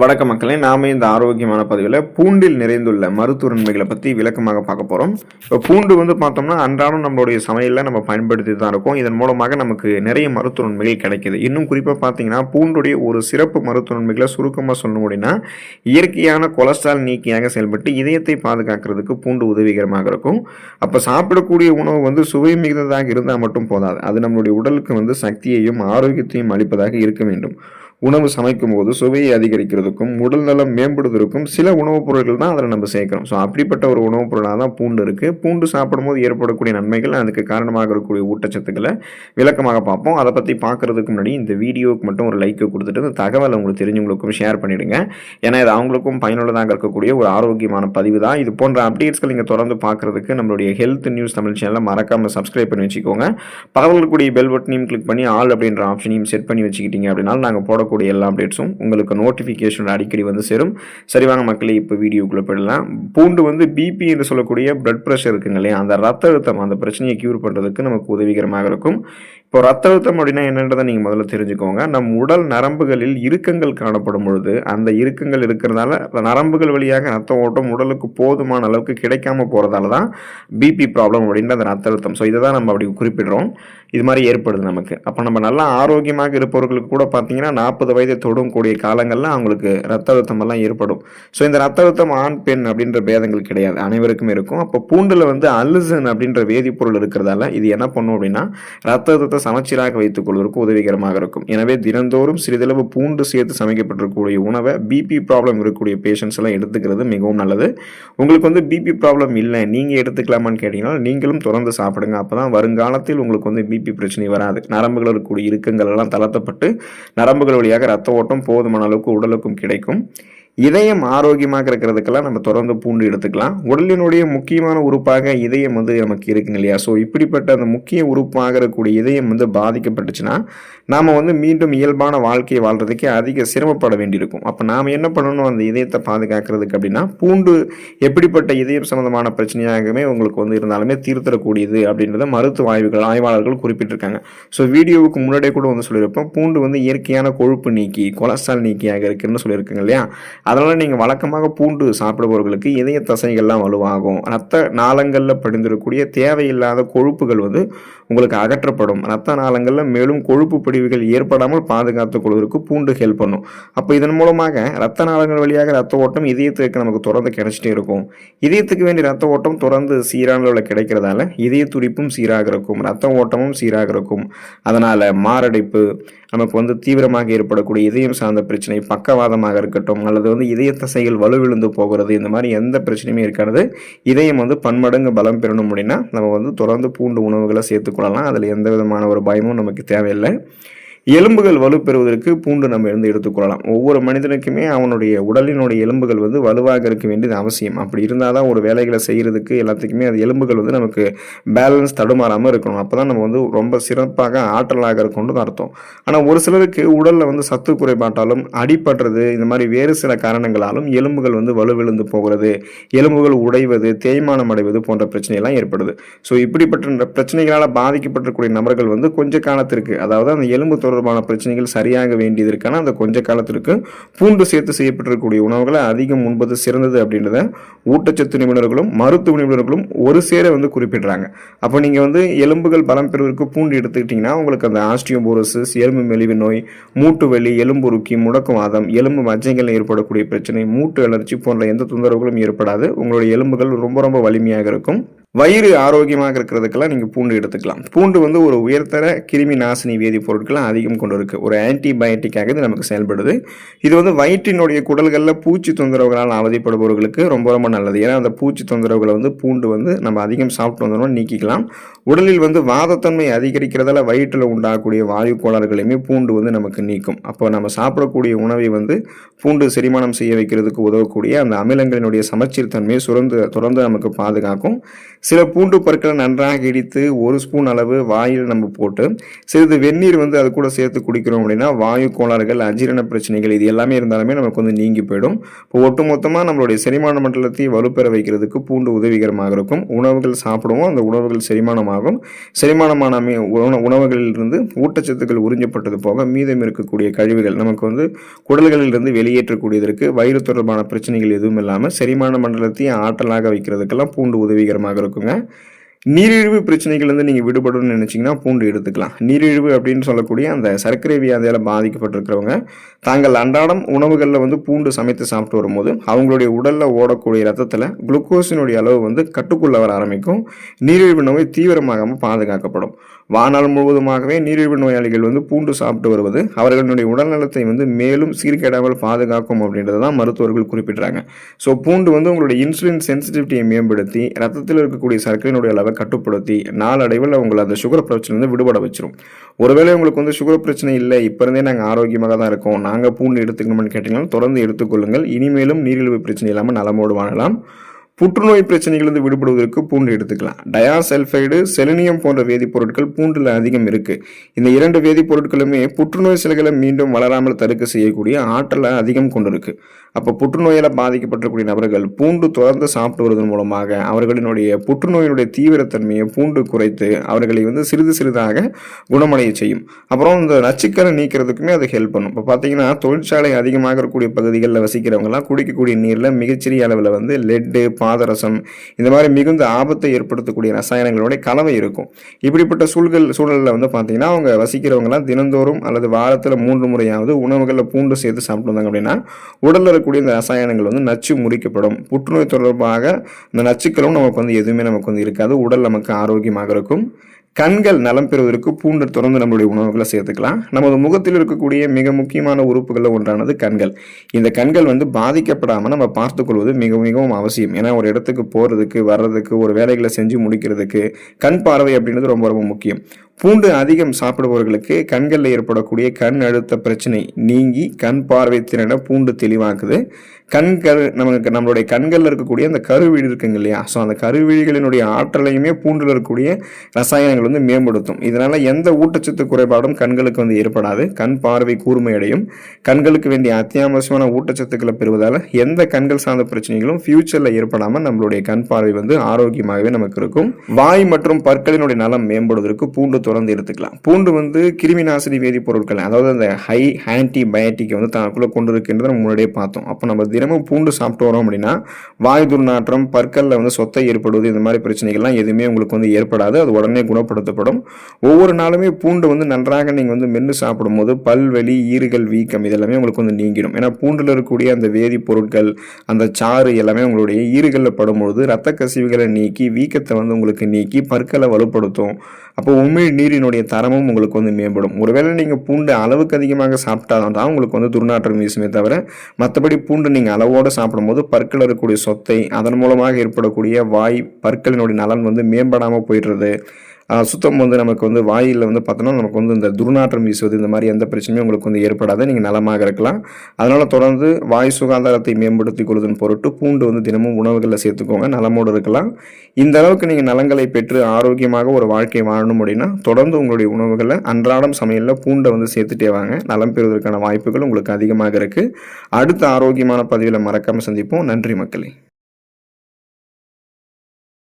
வணக்க மக்களே நாம இந்த ஆரோக்கியமான பதிவில் பூண்டில் நிறைந்துள்ள மருத்துவ நன்மைகளை பற்றி விளக்கமாக பார்க்க போகிறோம் இப்போ பூண்டு வந்து பார்த்தோம்னா அன்றாடம் நம்மளுடைய சமையலில் நம்ம பயன்படுத்தி தான் இருக்கோம். இதன் மூலமாக நமக்கு நிறைய மருத்துவ நன்மைகள் கிடைக்குது. இன்னும் குறிப்பாக பார்த்தீங்கன்னா பூண்டுடைய ஒரு சிறப்பு மருத்துவ நன்மைகளை சுருக்கமாக சொல்லணும் அப்படின்னா இயற்கையான கொலஸ்ட்ரால் நீக்கியாக செயல்பட்டு இதயத்தை பாதுகாக்கிறதுக்கு பூண்டு உதவிகரமாக இருக்கும். அப்போ சாப்பிடக்கூடிய உணவு வந்து சுவை மிகுந்ததாக இருந்தால் மட்டும் போதாது. அது நம்மளுடைய உடலுக்கு வந்து சக்தியையும் ஆரோக்கியத்தையும் அளிப்பதாக இருக்க வேண்டும். உணவு சமைக்கும் போது சுவையை அதிகரிக்கிறதுக்கும் உடல் நலம் மேம்படுவதற்கும் சில உணவுப் பொருட்கள் தான் அதில் நம்ம சேர்க்கிறோம். ஸோ அப்படிப்பட்ட ஒரு உணவுப் பொருளாக தான் பூண்டு இருக்குது பூண்டு சாப்பிடும்போது ஏற்படக்கூடிய நன்மைகள் அதுக்கு காரணமாக இருக்கக்கூடிய ஊட்டச்சத்துக்களை விளக்கமாக பார்ப்போம். அதை பற்றி பார்க்குறதுக்கு முன்னாடி இந்த வீடியோவுக்கு மட்டும் ஒரு லைக்கை கொடுத்துட்டு இந்த தகவலை உங்களுக்கு தெரிஞ்சவங்களுக்கும் ஷேர் பண்ணிவிடுங்க ஏன்னா இது அவங்களுக்கும் பயனுள்ளதாக இருக்கக்கூடிய ஒரு ஆரோக்கியமான பதிவு தான். இது போன்ற அப்டேட்ஸ்கள் நீங்கள் தொடர்ந்து பார்க்குறதுக்கு நம்மளுடைய ஹெல்த் நியூஸ் தமிழ் சேனலை மறக்காமல் சப்ஸ்கிரைப் பண்ணி வச்சுக்கோங்க. பரவலக்கூடிய பெல் பட்டனையும் கிளிக் பண்ணி ஆல் அப்படின்ற ஆப்ஷனையும் செட் பண்ணி வச்சுக்கிட்டீங்க அப்படின்னா நாங்கள் போட போடக்கூடிய எல்லா அப்டேட்ஸும் உங்களுக்கு நோட்டிஃபிகேஷன் அடிக்கடி வந்து சேரும். சரி வாங்க மக்களே இப்போ வீடியோக்குள்ளே போயிடலாம். பூண்டு வந்து பிபி என்று சொல்லக்கூடிய பிளட் ப்ரெஷர் இருக்குங்க இல்லையா? அந்த ரத்த அழுத்தம் அந்த பிரச்சனையை க்யூர் பண்ணுறதுக்கு நமக்கு உதவிகரமாக இருக்கும். இப்போ ரத்த அழுத்தம் அப்படின்னா என்னன்றதை நீங்கள் முதல்ல தெரிஞ்சுக்கோங்க. நம் உடல் நரம்புகளில் இறுக்கங்கள் காணப்படும் பொழுது அந்த இறுக்கங்கள் இருக்கிறதால நரம்புகள் வழியாக ரத்த ஓட்டம் உடலுக்கு போதுமான அளவுக்கு கிடைக்காம போகிறதால தான் பிபி ப்ராப்ளம் அப்படின்ற அந்த ரத்த அழுத்தம். ஸோ இதை தான் நம்ம அப்படி குறிப்பிடுறோம். இது மாதிரி ஏற்படுது நமக்கு. அப்போ நம்ம நல்லா ஆரோக்கியமாக இருப்பவர்களுக்கு கூட பார்த்தீங்கன்னா நாற்பது வயதை தொடும் கூடிய காலங்களில் அவங்களுக்கு ரத்த அழுத்தம் எல்லாம் ஏற்படும். ஸோ இந்த ரத்த அழுத்தம் ஆண் பெண் அப்படின்ற பேதங்கள் கிடையாது. அனைவருக்கும் இருக்கும். அப்போ பூண்டில் வந்து அல்லுசன் அப்படின்ற வேதிப்பொருள் இருக்கிறதால இது என்ன பண்ணும் அப்படின்னா ரத்த அழுத்தத்தை சமச்சீராக வைத்துக் கொள்வதற்கு உதவிகரமாக இருக்கும். எனவே தினந்தோறும் சிறிதளவு பூண்டு சேர்த்து சமைக்கப்பட்டிருக்கக்கூடிய உணவை பிபி ப்ராப்ளம் இருக்கக்கூடிய பேஷண்ட்ஸ் எல்லாம் எடுத்துக்கிறது மிகவும் நல்லது. உங்களுக்கு வந்து பிபி ப்ராப்ளம் இல்லை நீங்கள் எடுத்துக்கலாமான்னு கேட்டிங்கன்னா நீங்களும் தொடர்ந்து சாப்பிடுங்க. அப்போ தான் வருங்காலத்தில் உங்களுக்கு வந்து பிபி பிரச்சனை வராது. நரம்புகள் இருக்கக்கூடிய இறுக்கங்கள் எல்லாம் தளர்த்தப்பட்டு நரம்புகள் வழியாக ரத்த ஓட்டம் போதுமான அளவுக்கு உடலுக்கும் கிடைக்கும். இதயம் ஆரோக்கியமாக இருக்கிறதுக்கெல்லாம் நம்ம தொடர்ந்து பூண்டு எடுத்துக்கலாம். உடலினுடைய முக்கியமான உறுப்பாக இதயம் வந்து நமக்கு இருக்குங்க இல்லையா? ஸோ இப்படிப்பட்ட அந்த முக்கிய உறுப்பாக இருக்கக்கூடிய இதயம் வந்து பாதிக்கப்பட்டுச்சுன்னா நாம் வந்து மீண்டும் இயல்பான வாழ்க்கையை வாழ்கிறதுக்கே அதிக சிரமப்பட வேண்டியிருக்கும். அப்போ நாம் என்ன பண்ணணும்? அந்த இதயத்தை பாதுகாக்கிறதுக்கு அப்படின்னா பூண்டு எப்படிப்பட்ட இதயம் சம்பந்தமான பிரச்சனையாகவே உங்களுக்கு வந்து இருந்தாலுமே தீர்த்தரக்கூடியது அப்படின்றத மருத்துவ ஆய்வுகள் ஆய்வாளர்கள் குறிப்பிட்டிருக்காங்க. ஸோ வீடியோவுக்கு முன்னாடியே கூட வந்து சொல்லியிருப்போம். பூண்டு வந்து இயற்கையான கொழுப்பு நீக்கி கொலஸ்ட்ரால் நீக்கியாக இருக்குன்னு சொல்லியிருக்காங்க இல்லையா? அதனால் நீங்கள் வழக்கமாக பூண்டு சாப்பிடுபவர்களுக்கு இதய தசைகள்லாம் வலுவாகும். ரத்த நாளங்களில் படிந்திருக்கக்கூடிய தேவையில்லாத கொழுப்புகள் வந்து உங்களுக்கு அகற்றப்படும். ரத்த நாளங்களில் மேலும் கொழுப்பு பிடிவுகள் ஏற்படாமல் பாதுகாத்துக் கொள்வதற்கு பூண்டு ஹெல்ப் பண்ணும். அப்போ இதன் மூலமாக ரத்த நாளங்கள் வழியாக ரத்த ஓட்டம் இதயத்துக்கு நமக்கு தொடர்ந்து கிடைச்சிட்டே இருக்கும். இதயத்துக்கு வேண்டிய ரத்த ஓட்டம் தொடர்ந்து சீரான அளவில் கிடைக்கிறதால இதய துடிப்பும் சீராக இருக்கும். ரத்த ஓட்டமும் சீராக இருக்கும். அதனால் மாரடைப்பு நமக்கு வந்து தீவிரமாக ஏற்படக்கூடிய இதயம் சார்ந்த பிரச்சனை பக்கவாதமாக இருக்கட்டும் அல்லது வந்து இதய தசைகள் வலுவிழுந்து போகிறது இந்த மாதிரி எந்த பிரச்சனையுமே இருக்காது. இதயம் வந்து பன்மடங்கு பலம் பெறணும் அப்படின்னா நம்ம வந்து தொடர்ந்து பூண்டு உணவுகளை சேர்த்துக்கொள்ளலாம் அதில் எந்த விதமான ஒரு பயமும் நமக்கு தேவையில்லை. எலும்புகள் வலுப்பெறுவதற்கு பூண்டு நம்ம இருந்து எடுத்துக்கொள்ளலாம். ஒவ்வொரு மனிதனுக்குமே அவனுடைய உடலினுடைய எலும்புகள் வந்து வலுவாக இருக்க வேண்டியது அவசியம். அப்படி இருந்தால் தான் ஒரு வேலைகளை செய்கிறதுக்கு எல்லாத்துக்குமே அது எலும்புகள் வந்து நமக்கு பேலன்ஸ் தடுமாறாமல் இருக்கணும். அப்போ தான் நம்ம வந்து ரொம்ப சிறப்பாக ஆற்றலாக இருக்கணும்னு அர்த்தம். ஆனால் ஒரு சிலருக்கு உடலில் வந்து சத்து குறைபாட்டாலும் அடிபடுறது இந்த மாதிரி வேறு சில காரணங்களாலும் எலும்புகள் வந்து வலுவிழுந்து போகிறது எலும்புகள் உடைவது தேய்மானம் அடைவது போன்ற பிரச்சனையெல்லாம் ஏற்படுது. ஸோ இப்படிப்பட்ட பிரச்சனைகளால் பாதிக்கப்பட்டிருக்கக்கூடிய நபர்கள் வந்து கொஞ்ச காலத்திற்கு அதாவது அந்த எலும்பு தொடர் தொடர்பான பிரச்சனைகள் சரியாக வேண்டியது இருக்கான அந்த கொஞ்ச காலத்திற்கு பூண்டு சேர்த்து செய்யப்பட்டிருக்கக்கூடிய உணவுகளை அதிகம் உண்பது சிறந்தது அப்படின்றத ஊட்டச்சத்து நிபுணர்களும் மருத்துவ நிபுணர்களும் ஒரு சேர வந்து குறிப்பிடுறாங்க. அப்போ நீங்கள் வந்து எலும்புகள் பலம் பெறுவதற்கு பூண்டு எடுத்துக்கிட்டிங்கன்னா உங்களுக்கு அந்த ஆஸ்டியோபோரோசிஸ் எலும்பு மெலிவு நோய் மூட்டு வலி எலும்புருக்கி முடக்குவாதம் எலும்பு மஜ்ஜைகள் ஏற்படக்கூடிய பிரச்சனை மூட்டு அலர்ச்சி போன்ற எந்த தொந்தரவுகளும் ஏற்படாது. உங்களுடைய எலும்புகள் ரொம்ப ரொம்ப வலிமையாக இருக்கும். வயிறு ஆரோக்கியமாக இருக்கிறதுக்கெல்லாம் நீங்கள் பூண்டு எடுத்துக்கலாம். பூண்டு வந்து ஒரு உயர்தர கிருமி நாசினி வேதிப்பொருட்களை அதிகம் கொண்டு இருக்குது ஒரு ஆன்டிபயோட்டிக்காக இது நமக்கு செயல்படுது. இது வந்து வயிற்றினுடைய குடல்களில் பூச்சி தொந்தரவுகளால் அவதிப்படுபவர்களுக்கு ரொம்ப ரொம்ப நல்லது. ஏன்னா அந்த பூச்சி தொந்தரவுகளை வந்து பூண்டு வந்து நம்ம அதிகம் சாப்பிட்டு வந்தோம்னா நீக்கிக்கலாம். உடலில் வந்து வாதத்தன்மை அதிகரிக்கிறதால வயிற்றில் உண்டாகக்கூடிய வாயு கோளாறுகளையுமே பூண்டு வந்து நமக்கு நீக்கும். அப்போ நம்ம சாப்பிடக்கூடிய உணவை வந்து பூண்டு செரிமானம் செய்ய வைக்கிறதுக்கு உதவக்கூடிய அந்த அமிலங்களினுடைய சமச்சீர்தன்மையை சுரந்து தொடர்ந்து நமக்கு பாதுகாக்கும். சில பூண்டு பற்களை நன்றாக இடித்து ஒரு ஸ்பூன் அளவு வாயில் நம்ம போட்டு சிறிது வெந்நீர் வந்து அது கூட சேர்த்து குடிக்கிறோம் அப்படின்னா வாயு கோளாறுகள் அஜீரண பிரச்சனைகள் இது எல்லாமே இருந்தாலுமே நமக்கு வந்து நீங்கி போயிடும். இப்போ ஒட்டுமொத்தமாக நம்மளுடைய செரிமான மண்டலத்தை வலுப்பெற வைக்கிறதுக்கு பூண்டு உதவிகரமாக இருக்கும். உணவுகள் சாப்பிடுவோம் அந்த உணவுகள் செரிமானமாகும். செரிமானமான உணவுகளிலிருந்து ஊட்டச்சத்துக்கள் உறிஞ்சப்பட்டது போக மீதம் இருக்கக்கூடிய கழிவுகள் நமக்கு வந்து குடல்களிலிருந்து வெளியேற்றக்கூடியதற்கு வயிறு தொடர்பான பிரச்சனைகள் எதுவும் இல்லாமல் செரிமான மண்டலத்தை ஆற்றலாக வைக்கிறதுக்கெல்லாம் பூண்டு உதவிகரமாக இருக்கும். இருக்குங்க நீரிழிவு பிரச்சனைகள்லேருந்து நீங்கள் விடுபடணும்னு நினச்சிங்கன்னா பூண்டு எடுத்துக்கலாம். நீரிழிவு அப்படின்னு சொல்லக்கூடிய அந்த சர்க்கரை வியாதியால் பாதிக்கப்பட்டிருக்கிறவங்க தாங்கள் அன்றாடம் உணவுகளில் வந்து பூண்டு சமைத்து சாப்பிட்டு வரும்போது அவங்களுடைய உடலில் ஓடக்கூடிய ரத்தத்தில் குளுக்கோஸினுடைய அளவு வந்து கட்டுக்குள்ள வர ஆரம்பிக்கும். நீரிழிவு நோய் தீவிரமாகாமல் பாதுகாக்கப்படும். வாழ்நாள் முழுவதுமாகவே நீரிழிவு நோயாளிகள் வந்து பூண்டு சாப்பிட்டு வருவது அவர்களுடைய உடல்நலத்தை வந்து மேலும் சீர்கேடாமல் பாதுகாக்கும் அப்படின்றது தான் மருத்துவர்கள் குறிப்பிடுறாங்க. ஸோ பூண்டு வந்து உங்களுடைய இன்சுலின் சென்சிட்டிவிட்டியை மேம்படுத்தி ரத்தத்தில் இருக்கக்கூடிய சர்க்கரையினுடைய அளவை கட்டுப்படுத்தி நாளடைவில் உங்களை அந்த சுகர் பிரச்சனைலேருந்து விடுபட வச்சிரும். ஒருவேளை உங்களுக்கு வந்து சுகர் பிரச்சனை இல்லை இப்போ இருந்தே நாங்கள் ஆரோக்கியமாக தான் இருக்கோம் நாங்கள் பூண்டு எடுத்துக்கணும்னு கேட்டிங்கன்னா தொடர்ந்து எடுத்துக்கொள்ளுங்கள். இனிமேலும் நீரிழிவு பிரச்சனை இல்லாமல் நலமோடு வாழலாம் புற்றுநோய் பிரச்சனைகளிலிருந்து விடுபடுவதற்கு பூண்டு எடுத்துக்கலாம். டயாசல்ஃபைடு செலினியம் போன்ற வேதிப்பொருட்கள் பூண்டில் அதிகம் இருக்குது இந்த இரண்டு வேதிப்பொருட்களுமே புற்றுநோய் செல்களை மீண்டும் வளராமல் தடுக்க செய்யக்கூடிய ஆற்றலை அதிகம் கொண்டிருக்கு. அப்போ புற்றுநோயால் பாதிக்கப்பட்டக்கூடிய நபர்கள் பூண்டு தொடர்ந்து சாப்பிட்டு வருவதன் மூலமாக அவர்களினுடைய புற்றுநோயினுடைய தீவிரத்தன்மையை பூண்டு குறைத்து அவர்களை வந்து சிறிது சிறிதாக குணமடைய செய்யும். அப்புறம் இந்த நச்சுக்கரை நீக்கிறதுக்குமே அது ஹெல்ப் பண்ணும். இப்போ பார்த்தீங்கன்னா தொழிற்சாலை அதிகமாக இருக்கக்கூடிய பகுதிகளில் வசிக்கிறவங்கலாம் குடிக்கக்கூடிய நீரில் மிகச்சிறிய அளவில் வந்து லெட்டு பாதரசம் இந்த மாதிரி மிகுந்த ஆபத்தை ஏற்படுத்தக்கூடிய ரசாயனங்களுடைய கலவை இருக்கும். இப்படிப்பட்ட சூழ்கள் சூழலில் வந்து பார்த்தீங்கன்னா அவங்க வசிக்கிறவங்களாம் தினந்தோறும் அல்லது வாரத்தில் மூன்று முறையாவது உணவுகளில் பூண்டு சேர்த்து சாப்பிட்டு வந்தாங்க அப்படின்னா உடலில் இருக்கக்கூடிய இந்த ரசாயனங்கள் வந்து நச்சு முறிக்கப்படும். புற்றுநோய் தொடர்பாக இந்த நச்சுக்களும் நமக்கு வந்து எதுவுமே நமக்கு வந்து இருக்காது. உடல் நமக்கு ஆரோக்கியமாக இருக்கும். கண்கள் நலம் பெறுவதற்கு பூண்டு தொடர்ந்து நம்மளுடைய உணவுகளை சேர்த்துக்கலாம். நமது முகத்தில் இருக்கக்கூடிய மிக முக்கியமான உறுப்புகளில் ஒன்றானது கண்கள். இந்த கண்கள் வந்து பாதிக்கப்படாமல் நம்ம பார்த்துக்கொள்வது மிக மிகவும் அவசியம். ஏன்னா ஒரு இடத்துக்கு போகிறதுக்கு வர்றதுக்கு ஒரு வேலைகளை செஞ்சு முடிக்கிறதுக்கு கண் பார்வை அப்படின்றது ரொம்ப ரொம்ப முக்கியம். பூண்டு அதிகம் சாப்பிடுபவர்களுக்கு கண்களில் ஏற்படக்கூடிய கண் அழுத்த பிரச்சனை நீங்கி கண் பார்வை திறனை பூண்டு தெளிவாக்குது. கண் கரு நமக்கு நம்மளுடைய கண்களில் இருக்கக்கூடிய அந்த கருவிழி இருக்குங்க இல்லையா? ஸோ அந்த கருவிழிகளினுடைய ஆற்றலையுமே பூண்டில் இருக்கக்கூடிய ரசாயனங்கள் வந்து மேம்படுத்தும். இதனால் எந்த ஊட்டச்சத்து குறைபாடும் கண்களுக்கு வந்து ஏற்படாது. கண் பார்வை கூர்மையடையும். கண்களுக்கு வேண்டிய அத்தியாவசியமான ஊட்டச்சத்துக்களை பெறுவதால் எந்த கண்கள் சார்ந்த பிரச்சனைகளும் ஃபியூச்சரில் ஏற்படாமல் நம்மளுடைய கண் பார்வை வந்து ஆரோக்கியமாகவே நமக்கு இருக்கும். வாய் மற்றும் பற்களினுடைய நலம் மேம்படுவதற்கு பூண்டு தொடர்ந்து எடுத்துக்கலாம். பூண்டு வந்து கிருமி நாசினி வேதிப்பொருட்கள் அதாவது அந்த ஹை ஆன்டிபயோட்டிக் வந்து தனக்குள்ளே கொண்டு இருக்கின்றதை நம்ம முன்னாடியே பார்த்தோம். அப்போ நம்ம தினமும் பூண்டு சாப்பிட்டு வரோம் அப்படின்னா வாய் துர்நாற்றம் பற்களில் வந்து சொத்தை ஏற்படுவது இந்த மாதிரி பிரச்சனைகள்லாம் எதுவுமே உங்களுக்கு வந்து ஏற்படாது. அது உடனே குணப்படுத்தப்படும். ஒவ்வொரு நாளுமே பூண்டு வந்து நன்றாக நீங்கள் வந்து மென்று சாப்பிடும்போது பல்வலி ஈறுகள் வீக்கம் இதெல்லாமே உங்களுக்கு வந்து நீங்கிடும். ஏன்னா பூண்டில் இருக்கக்கூடிய அந்த வேதிப்பொருட்கள் அந்த சாறு எல்லாமே உங்களுடைய ஈறுகளில் படும்பொழுது ரத்த கசிவுகளை நீக்கி வீக்கத்தை வந்து உங்களுக்கு நீக்கி பற்களை வலுப்படுத்தும். அப்போ உமிழ் நீரினுடைய தரமும் உங்களுக்கு வந்து மேம்படும். ஒருவேளை நீங்கள் பூண்டு அளவுக்கு அதிகமாக சாப்பிட்டாதான் தான் உங்களுக்கு வந்து துர்நாற்றம் வீசுமே தவிர மற்றபடி பூண்டு நீங்கள் அளவோடு சாப்பிடும்போது பற்கள் இருக்கக்கூடிய சொத்தை அதன் மூலமாக ஏற்படக்கூடிய வாய் பற்களினுடைய நலன் வந்து மேம்படாமல் போயிடுறது. சுத்தம் வந்து நமக்கு வந்து வாயில் வந்து பார்த்தோன்னா நமக்கு வந்து இந்த துர்நாற்றம் வீசுவது இந்த மாதிரி எந்த பிரச்சனையும் உங்களுக்கு வந்து ஏற்படாது. நீங்கள் நலமாக இருக்கலாம். அதனால் தொடர்ந்து வாய் சுகாதாரத்தை மேம்படுத்திக் கொள்வதன் பொருட்டு பூண்டு வந்து தினமும் உணவுகளில் சேர்த்துக்கோங்க. நலமோடு இருக்கலாம். இந்த அளவுக்கு நீங்கள் நலங்களை பெற்று ஆரோக்கியமாக ஒரு வாழ்க்கை வாழணும் அப்படின்னா தொடர்ந்து உங்களுடைய உணவுகளை அன்றாடம் சமையலில் பூண்டை வந்து சேர்த்துட்டே வாங்க. நலம் பெறுவதற்கான வாய்ப்புகள் உங்களுக்கு அதிகமாக இருக்குது அடுத்த ஆரோக்கியமான பதிவில் மறக்காமல் சந்திப்போம். நன்றி மக்களே.